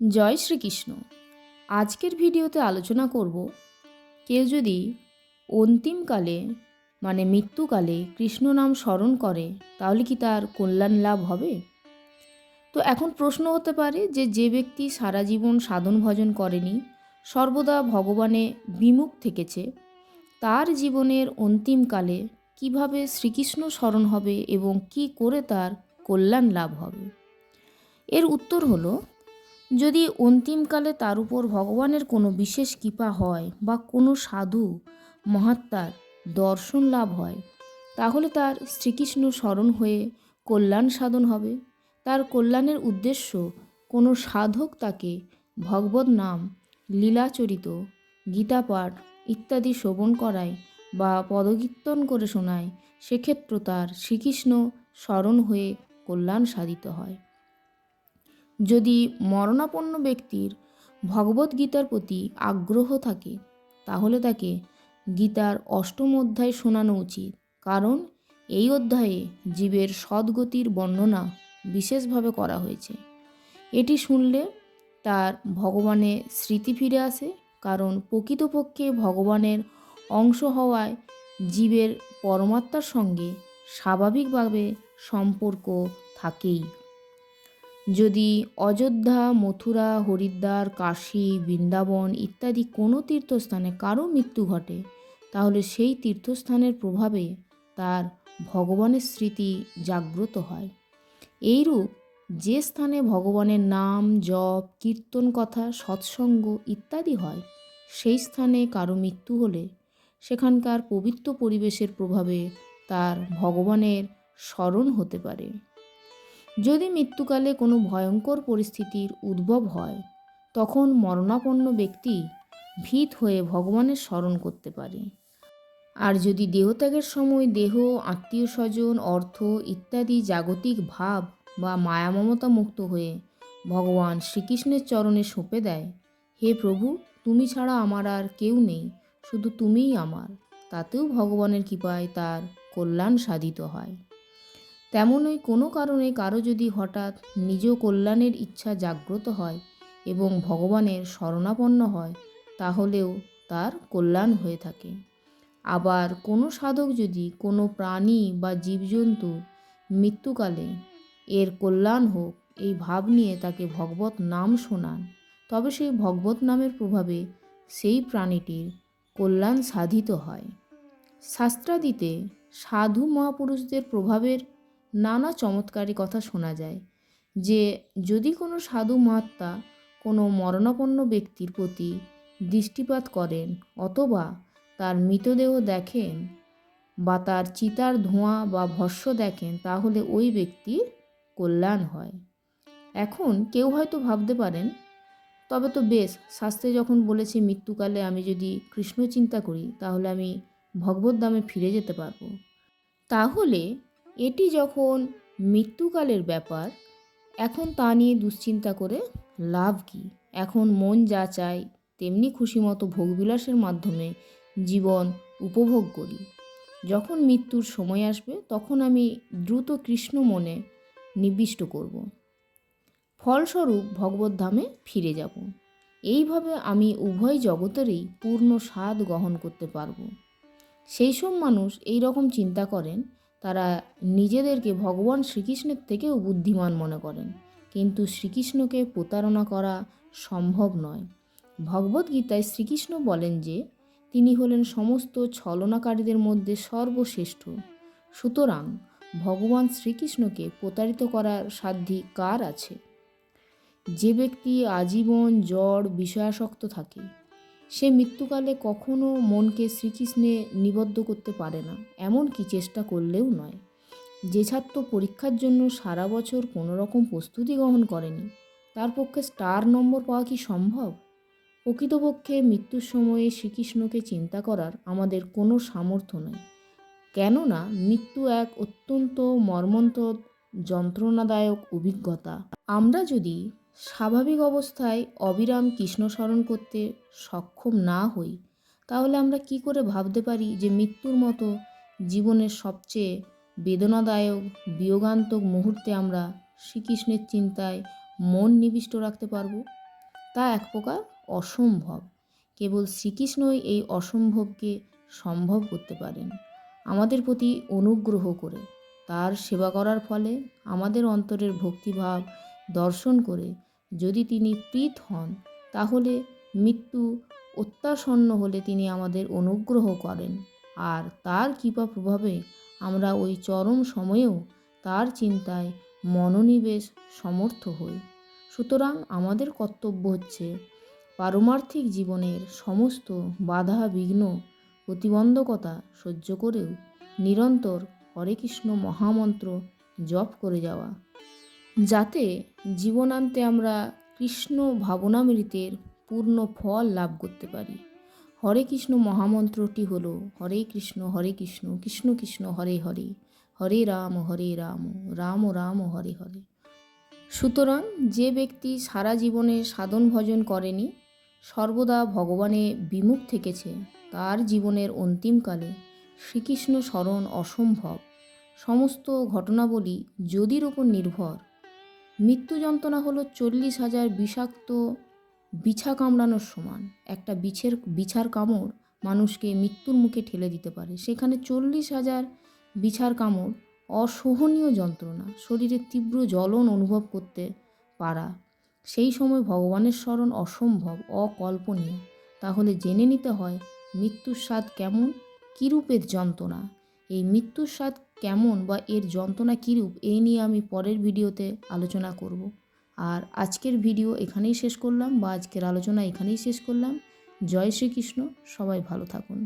জয় শ্রীকৃষ্ণ। আজকের ভিডিওতে আলোচনা করব, কেউ যদি অন্তিমকালে মানে মৃত্যুকালে কৃষ্ণ নাম স্মরণ করে, তাহলে কি তার কল্যাণ লাভ হবে? তো এখন প্রশ্ন হতে পারে যে যে ব্যক্তি সারা জীবন সাধন ভজন করেনি, সর্বদা ভগবানে বিমুখ থেকেছে, তার জীবনের অন্তিমকালে কীভাবে শ্রীকৃষ্ণ স্মরণ হবে এবং কি করে তার কল্যাণ লাভ হবে? এর উত্তর হলো যদি অন্তিমকালে তার উপর ভগবানের কোনো বিশেষ কৃপা হয় বা কোনো সাধু মহাত্মার দর্শন লাভ হয়, তাহলে তার শ্রীকৃষ্ণ স্মরণ হয়ে কল্যাণ সাধন হবে। তার কল্যাণের উদ্দেশ্য কোনো সাধক তাকে ভগবত নাম, লীলাচরিত, গীতাপাঠ ইত্যাদি শ্রবণ করায় বা পদকীর্তন করে শোনায়, সেক্ষেত্রে তার শ্রীকৃষ্ণ স্মরণ হয়ে কল্যাণ সাধিত হয়। যদি মরণাপন্ন ব্যক্তির ভগবদ্গীতার প্রতি আগ্রহ থাকে, তাহলে তাকে গীতার অষ্টম অধ্যায় শোনানো উচিত। কারণ এই অধ্যায়ে জীবের সদ্গতির বর্ণনা বিশেষভাবে করা হয়েছে। এটি শুনলে তার ভগবানের স্মৃতি ফিরে আসে, কারণ প্রকৃতপক্ষে ভগবানের অংশ হওয়ায় জীবের পরমাত্মার সঙ্গে স্বাভাবিকভাবে সম্পর্ক থাকেই। যদি অযোধ্যা, মথুরা, হরিদ্বার, কাশী, বৃন্দাবন ইত্যাদি কোনো তীর্থস্থানে কারও মৃত্যু ঘটে, তাহলে সেই তীর্থস্থানের প্রভাবে তার ভগবানের স্মৃতি জাগ্রত হয়। এইরূপ যে স্থানে ভগবানের নাম, জপ, কীর্তন কথা, সৎসঙ্গ ইত্যাদি হয়, সেই স্থানে কারও মৃত্যু হলে সেখানকার পবিত্র পরিবেশের প্রভাবে তার ভগবানের স্মরণ হতে পারে। যদি মৃত্যুকালে কোনো ভয়ঙ্কর পরিস্থিতির উদ্ভব হয়, তখন মরণাপন্ন ব্যক্তি ভীত হয়ে ভগবানের স্মরণ করতে পারে। আর যদি দেহত্যাগের সময় দেহ আত্মীয় স্বজন অর্থ ইত্যাদি জাগতিক ভাব বা মায়া মমতা মুক্ত হয়ে ভগবান শ্রীকৃষ্ণের চরণে সঁপে দেয়, হে প্রভু, তুমি ছাড়া আমার আর কেউ নেই, শুধু তুমিই আমার। তাতেও ভগবানের কৃপায় তার কল্যাণ সাধিত হয়। তেমনই কোনো কারণে কারও যদি হঠাৎ নিজ কল্যাণের ইচ্ছা জাগ্রত হয় এবং ভগবানের শরণাপন্ন হয়, তাহলেও তার কল্যাণ হয়ে থাকে। আবার কোনো সাধক যদি কোনো প্রাণী বা জীবজন্তু মৃত্যুকালে এর কল্যাণ হোক, এই ভাব নিয়ে তাকে ভগবত নাম শোনান, তবে সেই ভগবত নামের প্রভাবে সেই প্রাণীটির কল্যাণ সাধিত হয়। শাস্ত্রাদিতে সাধু মহাপুরুষদের প্রভাবের নানা চমৎকারী কথা শোনা যায় যে যদি কোনো সাধু মহাত্মা কোনো মরণাপন্ন ব্যক্তির প্রতি দৃষ্টিপাত করেন অথবা তার মৃতদেহ দেখেন বা তার চিতার ধোঁয়া বা ভস্য দেখেন, তাহলে ওই ব্যক্তির কল্যাণ হয়। এখন কেউ হয়তো ভাবতে পারেন, তবে তো বেশ, শাস্ত্রে যখন বলেছে মৃত্যুকালে আমি যদি কৃষ্ণ চিন্তা করি, তাহলে আমি ভগবত দামে ফিরে যেতে পারব। তাহলে এটি যখন মৃত্যুকালের ব্যাপার, এখন তা নিয়ে দুশ্চিন্তা করে লাভ কি? এখন মন যা চায় তেমনি খুশি মতো ভোগবিলাসের মাধ্যমে জীবন উপভোগ করি। যখন মৃত্যুর সময় আসবে, তখন আমি দ্রুত কৃষ্ণ মনে নিবিষ্ট করব। ফলস্বরূপ ভগবদ্ধামে ফিরে যাব। এইভাবে আমি উভয় জগতেরই পূর্ণ স্বাদ গ্রহণ করতে পারব। সেই সব মানুষ এই রকম চিন্তা করেন তারা নিজেদেরকে ভগবান শ্রীকৃষ্ণের থেকেও বুদ্ধিমান মনে করেন। কিন্তু শ্রীকৃষ্ণকে প্রতারণা করা সম্ভব নয়। ভগবদ্গীতায় শ্রীকৃষ্ণ বলেন যে, তিনি হলেন সমস্ত ছলনাকারীদের মধ্যে সর্বশ্রেষ্ঠ। সুতরাং ভগবান শ্রীকৃষ্ণকে প্রতারিত করার সাধ্যি কার আছে? যে ব্যক্তি আজীবন জড় বিষয়াসক্ত থাকে সে মৃত্যুকালে কখনো মনকে শ্রীকৃষ্ণে নিবদ্ধ করতে পারে না, এমনকি চেষ্টা করলেও নয়। যে ছাত্র পরীক্ষার জন্য সারা বছর কোনো রকম প্রস্তুতি গ্রহণ করেনি, তার পক্ষে স্টার নম্বর পাওয়া কি সম্ভব? প্রকৃতপক্ষে মৃত্যুর সময়ে শ্রীকৃষ্ণকে চিন্তা করার আমাদের কোনো সামর্থ্য নেই। কেননা মৃত্যু এক অত্যন্ত মর্মন্তদ যন্ত্রণাদায়ক অভিজ্ঞতা। আমরা যদি স্বাভাবিক অবস্থায় অবিরাম কৃষ্ণ স্মরণ করতে সক্ষম না হই, তাহলে আমরা কি করে ভাবতে পারি যে মৃত্যুর মতো জীবনের সবচেয়ে বেদনাদায়ক, বিয়োগান্তক মুহূর্তে আমরা শ্রীকৃষ্ণের চিন্তায় মন নিবিষ্ট রাখতে পারব? তা এক প্রকার অসম্ভব। কেবল শ্রীকৃষ্ণই এই অসম্ভবকে সম্ভব করতে পারেন, আমাদের প্রতি অনুগ্রহ করে। তার সেবা করার ফলে আমাদের অন্তরের ভক্তিভাব দর্শন করে যদি তিনি প্রীত হন, তাহলে মৃত্যু অত্যাসন্ন হলে তিনি আমাদের অনুগ্রহ করেন। আর তার কৃপা প্রভাবে আমরা ওই চরম সময়েও তার চিন্তায় মনোনিবেশ সমর্থ হই। সুতরাং আমাদের কর্তব্য হচ্ছে পারমার্থিক জীবনের সমস্ত বাধা বিঘ্ন প্রতিবন্ধকতা সহ্য করেও নিরন্তর হরে কৃষ্ণ মহামন্ত্র জপ করে যাওয়া। যাতে জীবনান্তে আমরা কৃষ্ণ ভাবনামৃতের পূর্ণ ফল লাভ করতে পারি। হরে কৃষ্ণ মহামন্ত্রটি হল, হরে কৃষ্ণ হরে কৃষ্ণ কৃষ্ণ কৃষ্ণ, হরে হরে হরে রাম হরে রাম রাম রাম, হরে হরে। সুতরাং যে ব্যক্তি সারা জীবনে সাধন ভজন করেনি, সর্বদা ভগবানে বিমুখ থেকেছে, তার জীবনের অন্তিমকালে শ্রীকৃষ্ণ স্মরণ অসম্ভব। সমস্ত ঘটনাবলী যদির ওপর নির্ভর মৃত্যু যন্ত্রণা হলো চল্লিশ হাজার বিষাক্ত বিছা কামড়ানোর সমান। একটা বিছের, বিছার কামড় মানুষকে মৃত্যুর মুখে ঠেলে দিতে পারে। সেখানে চল্লিশ হাজার বিছার কামড় অসহনীয় যন্ত্রণা, শরীরে তীব্র জ্বলন অনুভব করতে পারা। সেই সময় ভগবানের স্মরণ অসম্ভব, অকল্পনীয়। তাহলে জেনে নিতে হয় মৃত্যুর স্বাদ কেমন, কীরূপের যন্ত্রণা? এই মৃত্যুর স্বাদ কেমন বা এর যন্ত্রণা কীরূপ এই নিয়ে আমি পরের ভিডিওতে আলোচনা করব। আর আজকের ভিডিও এখানেই শেষ করলাম বা আজকের আলোচনা এখানেই শেষ করলাম। জয় শ্রীকৃষ্ণ, সবাই ভালো থাকুন।